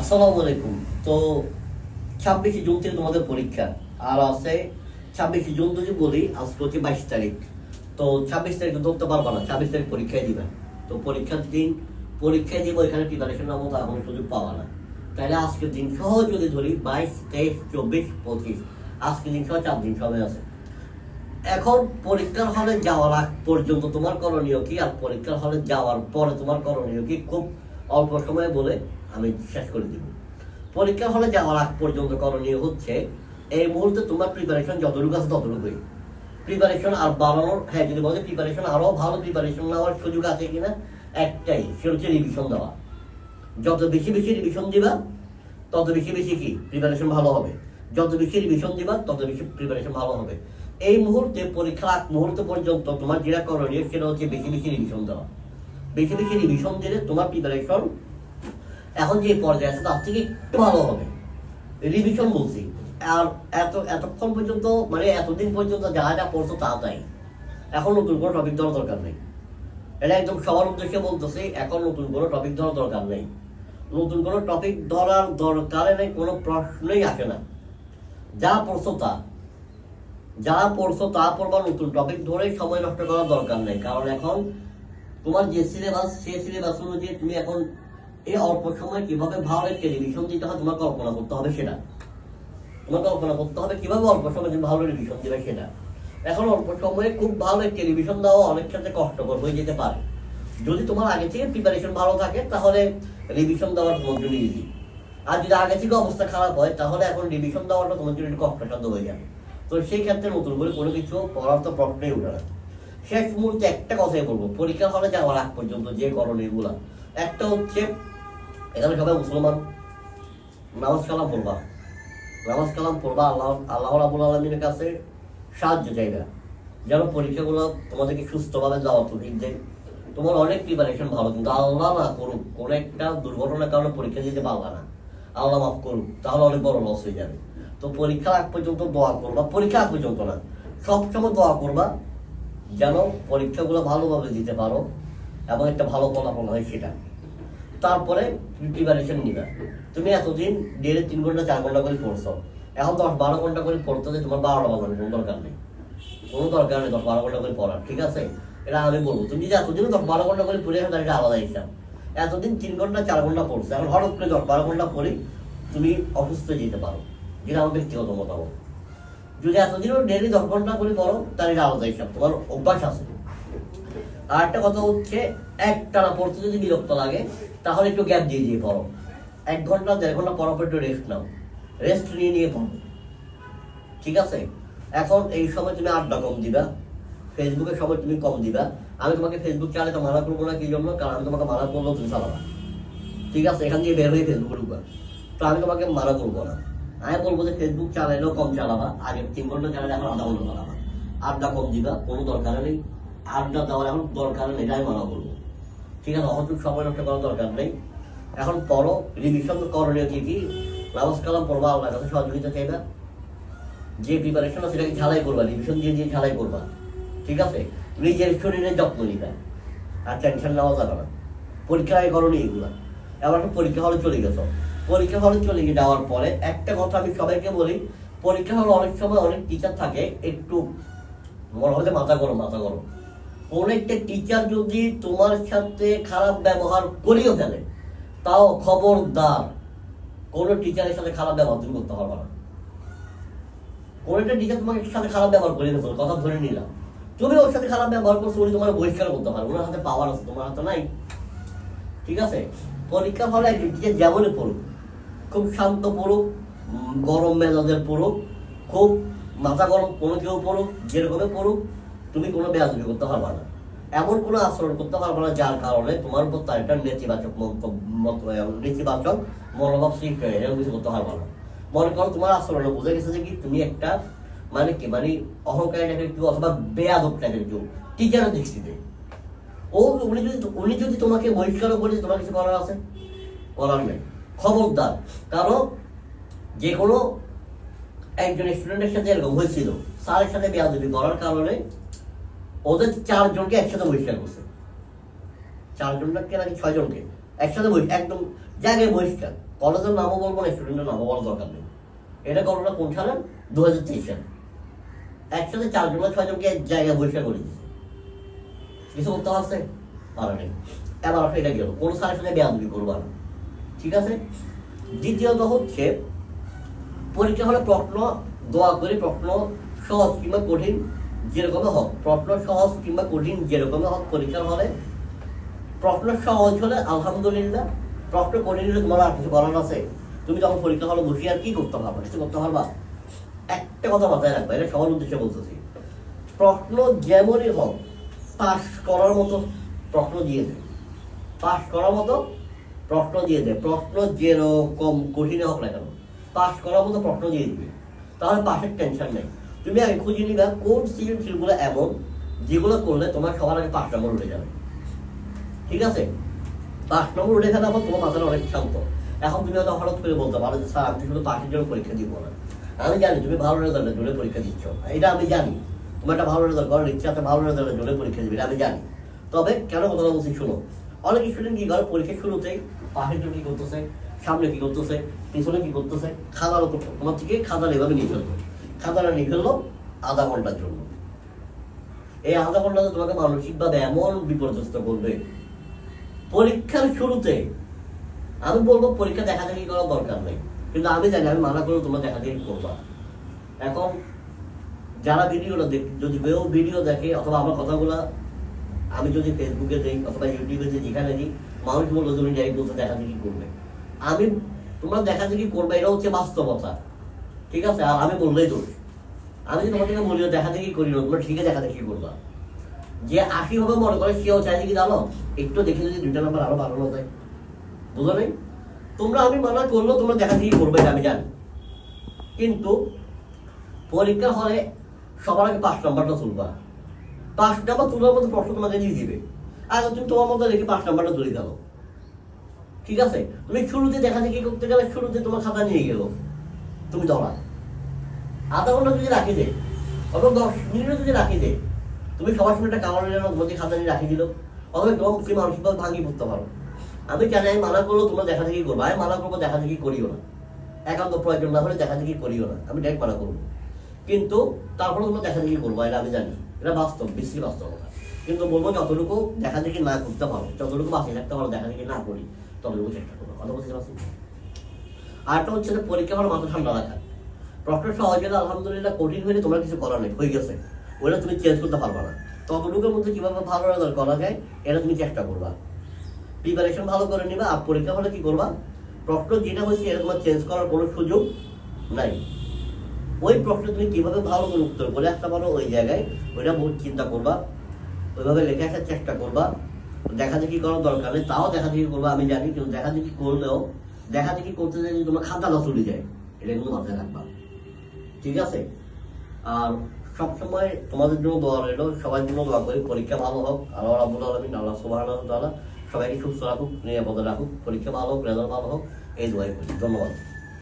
আসসালামু আলাইকুম। তো ছাব্বিশে জুন থেকে তোমাদের পরীক্ষা। আর আছে ছাব্বিশে জুন যদি বলি আজকে হচ্ছে বাইশ তারিখ। তো ছাব্বিশ তারিখ ধরতে না, ছাব্বিশ তারিখ পরীক্ষায় তো পরীক্ষার দিন, পরীক্ষায় দিব, এখানে এখন সুযোগ পাওয়া না। তাহলে আজকের দিন সহ যদি ধরি বাইশ, তেইশ, চব্বিশ, পঁচিশ। আজকের দিন সহ চার দিন সময় আছে। এখন পরীক্ষার হলে যাওয়ার আগ পর্যন্ত তোমার করণীয় কি? আর পরীক্ষার হলে যাওয়ার পরে তোমার করণীয় কি? খুব অল্প সময়ে বলে আমি শেষ করে দিব। পরীক্ষা হলে যাওয়ার আগ পর্যন্ত করণীয় হচ্ছে, এই মুহূর্তে তোমার প্রিপারেশন যতটুকু আছে ততটুকুই। প্রিপারেশন আর বাড়ানোর হ্যাঁ যদি বলে প্রিপারেশন আরও ভালো প্রিপারেশন নেওয়ার সুযোগ আছে কিনা, একটাই সে হচ্ছে রিভিশন দেওয়া। যত বেশি বেশি রিভিশন দিবা, তত বেশি বেশি কি? প্রিপারেশন ভালো হবে। যত বেশি রিভিশন দিবা, তত বেশি প্রিপারেশন ভালো হবে। এই মুহূর্তে পরীক্ষার আগ মুহূর্ত পর্যন্ত তোমার যেটা করণীয়, সেটা হচ্ছে বেশি বেশি রিভিশন দেওয়া। বেশি বেশি রিভিশন দিলে তোমার প্রিপারেশন এখন যে পর্যায়ে আছে, তার থেকে একটু ভালো হবে। রিভিশন বলছি। আর এত, এতক্ষণ পর্যন্ত মানে এতদিন পর্যন্ত যা যা পড়তো তা তাই। এখন নতুন কোনো টপিক ধরার দরকার নেই। এটা একদম সবার উদ্দেশ্যে বলতেছি, এখন নতুন কোনো টপিক ধরার দরকার নেই। নতুন কোনো টপিক ধরার দরকারে নেই, কোনো প্রশ্নই আসে না। যা পড়ছো তা। যা পড়ছো তা পড়বা, নতুন টপিক ধরে সময় নষ্ট করার দরকার নেই। কারণ এখন তোমার যে সিলেবাস সে সিলেবাস অনুযায়ী তুমি এখন এই অল্প সময় কীভাবে ভালো টেলিভিশন দিতে হয় তোমার কল্পনা করতে হবে সেটা। তোমার কল্পনা করতে হবে কীভাবে অল্প সময় তুমি ভালো টেলিভিশন দিবে সেটা। এখন অল্প সময়ে খুব ভালো টেলিভিশন দেওয়া অনেক ক্ষেত্রে কষ্টকর হয়ে যেতে পারে। যদি তোমার আগে থেকে প্রিপারেশন ভালো থাকে, তাহলে রিভিশন দেওয়ার তোমার জন্য ইজি আর যদি আগে থেকে অবস্থা খারাপ হয়, তাহলে এখন রিভিশন দেওয়াটা তোমার জন্য একটু কষ্টসাধ্য হয়ে যাবে। তো সেই ক্ষেত্রে নতুন করে কোনো কিছু পড়ার তো প্রশ্নই উঠে না শেষ মুহূর্তে একটা কথাই বলব পরীক্ষা হলে যাওয়ার আগ পর্যন্ত যে করণীয়গুলা একটা হচ্ছে এখানে সবাই মুসলমান। নামাজ কালাম পড়বা। নামাজ কালাম পড়বা, আল্লাহ আল্লাহ রাবুল আলমীর কাছে সাহায্য চাইবে। যেন পরীক্ষাগুলো তোমাদেরকে সুস্থভাবে যাওয়া তৌফিক দেয়। তোমার অনেক প্রিপারেশন ভালো, কিন্তু আল্লাহ না করুক, কোনো একটা দুর্ঘটনার কারণে পরীক্ষা দিতে পারবা না। আল্লাহ মাফ করুক, তাহলে অনেক বড় লস হয়ে যাবে। তো পরীক্ষার আগ পর্যন্ত দোয়া করবা, পরীক্ষা আগ পর্যন্ত না, সবসময় দোয়া করবা, যেন পরীক্ষাগুলো ভালোভাবে দিতে পারো, এবং একটা ভালো ফলাফল হয় সেটা। তারপরে প্রিপারেশন নিবা। তুমি এতদিন দেড়ে তিন ঘণ্টা, চার ঘণ্টা করে পড়ছো। এখন দশ বারো ঘণ্টা করে পড়তে যে তোমার বারোটা বাজানো কোনো দরকার নেই। কোনো দরকার নেই দশ বারো ঘণ্টা করে পড়ার, ঠিক আছে? এটা আমি বলব। তুমি যদি এতদিন দশ বারো ঘণ্টা করে পড়ে তাহলে এটা আলাদা হিসাব। এতদিন তিন ঘণ্টা, চার ঘণ্টা পড়ছো। এখন হঠাৎ করে দশ বারো ঘণ্টা পড়ি তুমি অসুস্থ যেতে পারো। যেটা আমার ব্যক্তিগত মতামত। যদি এতদিনও ডেলি দশ ঘণ্টা করে পড়ো, তাহলে এটা আলাদা হিসাব। তোমার অভ্যাস আছে। আর একটা কথা হচ্ছে, একটানা পড়তে যদি বিরক্ত লাগে, তাহলে একটু গ্যাপ দিয়ে দিয়ে পড়ো। এক ঘণ্টা, দেড় ঘণ্টা পর একটু রেস্ট নাও। রেস্ট নিয়ে নিয়ে পড়ো। ঠিক আছে? এখন এই সময় তুমি আড্ডা কম দিবা। ফেসবুকের সময় তুমি কম দিবা। আমি তোমাকে ফেসবুক চালাতে মানা করব না কি জন্য? কারণ আমি তোমাকে মানা করলেও তুমি চালাবা ঠিক আছে? এখান দিয়ে বের হয়ে ফেসবুকে ঢুকবা। তো আমি তোমাকে মানা করব না। আমি বলব যে ফেসবুক চালাইলেও কম চালাবা। আগে তিন ঘণ্টা চালালে এখন আধা ঘণ্টা চালাবা। আড্ডা কম দিবা, কোনো দরকার নেই। আড্ডা দেওয়ার এখন দরকার নেই এটাই মানা করব। ঠিক আছে অহতুক সময় নষ্ট করার দরকার নেই। এখন পড়ো, রিভিশন করণীয় কি কি? নামাজ কালাম পড়বা, আল্লাহর কাছে সহযোগিতা চাইবা। যে প্রিপারেশন সেটাকে ঝালাই করবা রিভিশন দিয়ে দিয়ে ঝালাই করবা। ঠিক আছে? নিজের শরীরের যত্ন নিবা। আর টেনশন নেওয়া যাবে না। পরীক্ষা করণীয় এগুলা। এবার একটা পরীক্ষা হলে চলে গেছো। পরীক্ষা হলে চলে গিয়ে যাওয়ার পরে একটা কথা আমি সবাইকে বলি, পরীক্ষা হলে অনেক সময় অনেক টিচার থাকে, একটু মনে হলে মাথা গরম মাথা গরম। অনেকটা টিচার যদি তোমার সাথে খারাপ ব্যবহার করিও ফেলে, তাও খবরদার। কোনো টিচারের সাথে খারাপ ব্যবহার তুমি করতে পারবে না। কোন একটা টিচার তোমার সাথে খারাপ ব্যবহার করে গেছো কথা ধরে নিলাম। তুমি ওর সাথে খারাপ ব্যবহার করছ, উনি তোমার বহিষ্কার করতে পারবে, ওনার হাতে পাওয়ার আছে, তোমার হাতে নাই। ঠিক আছে? পরীক্ষা হলে একজন টিচার যেমনই পড়ুক, খুব শান্ত পড়ুক গরম মেজাজের পড়ুক, খুব মাথা গরম কোনো কেউ পড়ুক যেরকমে পড়ুক তুমি কোনো বেয়াদবি করতে পারবা না। এমন কোনো আচরণ করতে পারবে না যার কারণে তোমার উপর তার একটা নেতিবাচক নেতিবাচক মনোভাব সৃষ্টি হয়ে এরকম কিছু করতে পারবে না। মনে করো তোমার আচরণে বুঝে গেছে যে কি, তুমি একটা মানে কি মানে অহংকারী টাইপের কেউ অথবা বেয়াদব টাইপের কেউ টিচারের দৃষ্টিতে। ও, উনি যদি উনি যদি তোমাকে বহিষ্কারও করে তোমার কিছু করার আছে, করার নেই। খবরদার। কারণ যে কোনো একজন স্টুডেন্টের সাথে এরকম হয়েছিল। স্যারের সাথে বেয়াদবি করার কারণে ওদের চারজনকে একসাথে বহিষ্কার করছে। চারজনকে নাকি ছয়জনকে? একসাথে একদম জায়গায় বহিষ্কার। কলেজের নামও বলব না, স্টুডেন্টের নামও বলার দরকার নেই। এটা ঘটনা কোন সালে? দু হাজার তেইশ সালে। একসাথে চারজন বা ছয়জনকে এক জায়গায় বসে করে দিচ্ছে কিছু করতে পারছে? পারে এবার এটা গেল কোনো সালের সাথে বেয়াদবি করব না। ঠিক আছে? দ্বিতীয়ত হচ্ছে, পরীক্ষা হলে প্রশ্ন, দোয়া করে প্রশ্ন সহজ কিংবা কঠিন। যেরকমই হোক প্রশ্ন সহজ কিংবা কঠিন যেরকমই হোক পরীক্ষার হলে প্রশ্ন সহজ হলে আলহামদুলিল্লাহ, প্রশ্ন কঠিন হলে তোমার আর কিছু করার আছে। তুমি যখন পরীক্ষা হলে বসে আর কি করতে পারবা কিছু করতে পারবা? একটা কথা মাথায় রাখবা, এটা সবার উদ্দেশ্যে বলতেছি। প্রশ্ন যেমনই হোক পাস করার মতো প্রশ্ন দিয়ে দেয় পাস করার মতো প্রশ্ন দিয়ে দেয় প্রশ্ন যেরকম কঠিনে হোক না কেন পাস করার মতো প্রশ্ন দিয়ে দিবে। তাহলে পাশের টেনশন নেই। তুমি আগে খুঁজে নিবা কোন সৃজনশীলগুলো এমন যেগুলো করলে তোমার সবার আগে পাঁচ নম্বর উঠে যাবে। ঠিক আছে? পাঁচ নম্বর উঠে গেলে তোমার মাথাটা অনেক শান্ত। এখন তুমি হয়তো হঠাৎ করে বলতে পারো যে, স্যার, আমি শুধু পাশের জন্য পরীক্ষা দিব না। আমি জানি তুমি ভালো রেজাল্টের জন্য পরীক্ষা দিচ্ছ। এটা আমি জানি। তোমার একটা ভালো রেজাল্ট করার ইচ্ছা আছে, ভালো রেজাল্টের জন্য পরীক্ষা দিবে আমি জানি। তবে কেন কথাটা বলছি শুনো, অনেক স্টুডেন্ট কি করে পরীক্ষা শুরুতেই পাশের জন্য কি করতেছে, সামনে কি করতেছে, পিছনে কি করতেছে উপর, তোমার থেকে খাতার এভাবে নিয়ে ফেলবে খাতাটা নিয়ে আধা ঘণ্টার জন্য। এই আধা ঘন্টাতে তোমাকে মানসিকভাবে এমন বিপর্যস্ত করবে। পরীক্ষার শুরুতে, আমি বলব পরীক্ষা দেখা দেখি করার দরকার নেই। কিন্তু আমি জানি, আমি মানা করব তোমরা দেখা দেখি করবা। এখন, যারা ভিডিওটা দেখ, যদি কেউ ভিডিও দেখে, অথবা আমার কথাগুলা আমি যদি ফেসবুকে দিই, অথবা ইউটিউবে দিই, যেখানে দিই, মানুষ বলল তুমি যাই বলতে দেখা দেখি করবে। আমি, তোমরা দেখা দেখি করবে এটা হচ্ছে বাস্তবতা। ঠিক আছে আর আমি বললেই দোষ আমি যদি তোমার থেকে বলিও দেখা দেখি করি না তোমরা ঠিকই দেখা দেখি করবা। যে আশি হবে মনে করে, সেও চাইছে কি জানো? একটু দেখে যদি দুইটা নাম্বার আরও বাড়ানো যায়। বুঝো নাই? তোমরা আমি মানা করল, তোমরা দেখা দেখি করবে আমি জানি। কিন্তু পরীক্ষা হলে সবার আগে পাঁচ নাম্বারটা তুলবা। পাঁচ নাম্বার তোলার মতো প্রশ্ন তোমাকে দিয়ে দিবে। আর তুমি তোমার মতো রেখে পাঁচ নাম্বারটা তুলে গেল ঠিক আছে? তুমি শুরুতে দেখা দেখি করতে গেলে শুরুতে তোমার খাতা নিয়ে গেল। তুমি দৌড়া আধা ঘণ্টা যদি রাখি দে, অথবা দশ মিনিটও যদি রাখি দে, তুমি সবার সঙ্গে একটা কামড় যেন মধ্যে খাতা নিয়ে রাখি দিল, অথবা তোমার তুমি মানসিকভাবে ভাঙি পড়তে পারো। আমি জানি, আমি মানা করল তোমরা দেখা দেখি করব, আমি মানা করব দেখা দেখি করিও না। একান্ত প্রয়োজন না হলে দেখা দেখি করিও না, আমি ডাইরেক্ট মানা করব। কিন্তু তারপরে তোমরা দেখা দেখি করব, এটা আমি জানি, এটা বাস্তব বিশ্রী বাস্তবতা কিন্তু বলব যতটুকু দেখা দেখি না করতে পারো, যতটুকু বাঁচিয়ে থাকতে পারো, দেখা দেখি না করি, ততটুকু চেষ্টা করব কথা বলতে পারছি আরেকটা হচ্ছে পরীক্ষা আমার মাথা ঠান্ডা রাখা। প্রশ্ন সহজ হলে আলহামদুলিল্লাহ কঠিন হয়ে তোমার কিছু করার নেই, হয়ে গেছে। ওটা তুমি চেঞ্জ করতে পারবা না। ততটুকুর মধ্যে কীভাবে ভালো রেজাল্ট করা যায়, এটা তুমি চেষ্টা করবা। প্রিপারেশন ভালো করে নিবা, আর পরীক্ষা হলে কি করবা? প্রশ্ন যেটা হয়েছে, এটা তোমার চেঞ্জ করার কোনো সুযোগ নাই। ওই প্রশ্ন তুমি কীভাবে ভালো করে উত্তর করে আসতে পারো ওই জায়গায়, ওইটা বহুত চিন্তা করবা। ওইভাবে লেখে আসার চেষ্টা করবা। দেখা দেখি করার দরকার নেই, তাও দেখা দেখি করবা, আমি জানি, কিন্তু দেখা দেখি করলেও, দেখা দেখি করতে যদি তোমার খাতা না চলে যায়, এটা কিন্তু মাথায় রাখবা। ঠিক আছে? আর সবসময় তোমাদের জন্য দোয়া রইল সবার জন্য দোয়া করি, পরীক্ষা ভালো হোক। আল্লাহ রাবুল আলমিন, আল্লাহ সুবাহ সবাইকে সুস্থ রাখুক, নিরাপদে রাখুক, পরীক্ষা ভালো হোক রেজাল্ট ভালো হোক, এই দোয়াই করি। ধন্যবাদ।